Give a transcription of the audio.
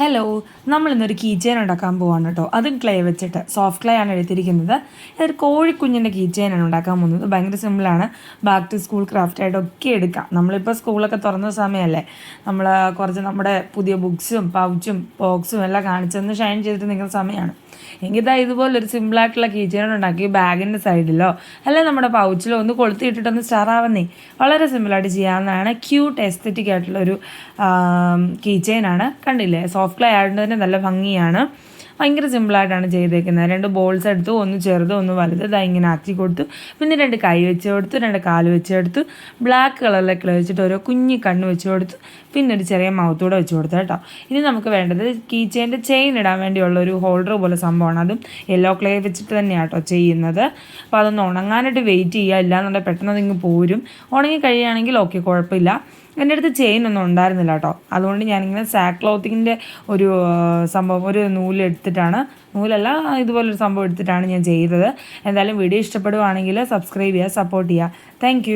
Hello നമ്മൾ ഇന്നൊരു key chain ഉണ്ടാക്കാൻ പോവാണ് കേട്ടോ അതും ക്ലേ വെച്ചിട്ട്. സോഫ്റ്റ് ക്ലേ ആണ് എടുത്തിരിക്കുന്നത്. ഇതൊരു കോഴിക്കുഞ്ഞിന്റെ കീ ചെയിനാണ് ഉണ്ടാക്കാൻ പോകുന്നത്. ഭയങ്കര സിമ്പിളാണ് ബാക്ക് ടു സ്കൂൾ ക്രാഫ്റ്റ് ആയിട്ടൊക്കെ എടുക്കാം. നമ്മളിപ്പോൾ സ്കൂളൊക്കെ തുറന്ന സമയമല്ലേ? നമ്മൾ കുറച്ച് നമ്മുടെ പുതിയ ബുക്സും പൗച്ചും ബോക്സും എല്ലാം കാണിച്ചൊന്ന് ഷൈൻ ചെയ്തിട്ട് നിൽക്കുന്ന സമയമാണ് എങ്കിൽ ഇതാ ഇതുപോലൊരു സിമ്പിളായിട്ടുള്ള കീ ചെയിൻ ഉണ്ടാക്കി ബാഗിന്റെ സൈഡിലോ അല്ലെങ്കിൽ നമ്മുടെ പൗച്ചിലോ ഒന്ന് കൊളുത്തിയിട്ടിട്ടൊന്ന് സ്റ്റാർ ആവുന്നേ. വളരെ സിമ്പിളായിട്ട് ചെയ്യാവുന്നതാണ്. ക്യൂട്ട് എസ്തറ്റിക് ആയിട്ടുള്ളൊരു കീ ചെയിനാണ് കണ്ടില്ലേ? സോഫ്റ്റ് ക്ലേ ആയതുകൊണ്ട് തന്നെ നല്ല ഭംഗിയാണ്. ഭയങ്കര സിമ്പിളായിട്ടാണ് ചെയ്തേക്കുന്നത്. രണ്ട് ബോൾസ് എടുത്തു ഒന്ന് ചെറുത് ഒന്ന് വലുത്. ഇതാ ഇങ്ങനെ ആക്കി കൊടുത്തു. പിന്നെ രണ്ട് കൈ വെച്ച് കൊടുത്തു രണ്ട് കാൽ വെച്ച് കൊടുത്തു. ബ്ലാക്ക് കളറിലൊക്കെ വെച്ചിട്ട് ഓരോ കുഞ്ഞി കണ്ണ് വെച്ച് കൊടുത്തു. പിന്നെ ഒരു ചെറിയ മൗത്തൂടെ വെച്ച് കൊടുത്തു കേട്ടോ. ഇനി നമുക്ക് വേണ്ടത് കീ ചെയിന്റെ ചെയിൻ ഇടാൻ വേണ്ടിയുള്ള ഒരു ഹോൾഡർ പോലെ സംഭവമാണ്. അതും യെല്ലോ ക്ലേ വെച്ചിട്ട് തന്നെയാണ് കേട്ടോ ചെയ്യുന്നത്. അപ്പോൾ അതൊന്ന് ഉണങ്ങാനായിട്ട് വെയിറ്റ് ചെയ്യുക. ഇല്ലാന്നുണ്ടെങ്കിൽ പെട്ടെന്ന് അതിങ്ങ് പോരും. ഉണങ്ങി കഴിയുകയാണെങ്കിൽ ഓക്കെ കുഴപ്പമില്ല. എന്റെ അടുത്ത് ചെയിൻ ഒന്നും ഉണ്ടായിരുന്നില്ല കേട്ടോ അതുകൊണ്ട് ഞാനിങ്ങനെ സാക്ക് ക്ലോത്തിങ്ങിന്റെ ഒരു സംഭവം ഒരു നൂലെടുത്തിട്ടാണ് നൂലല്ല ഇതുപോലൊരു സംഭവം എടുത്തിട്ടാണ് ഞാൻ ചെയ്തത്. എന്തായാലും വീഡിയോ ഇഷ്ടപ്പെടുവാണെങ്കിൽ സബ്സ്ക്രൈബ് ചെയ്യുക സപ്പോർട്ട് ചെയ്യുക. താങ്ക്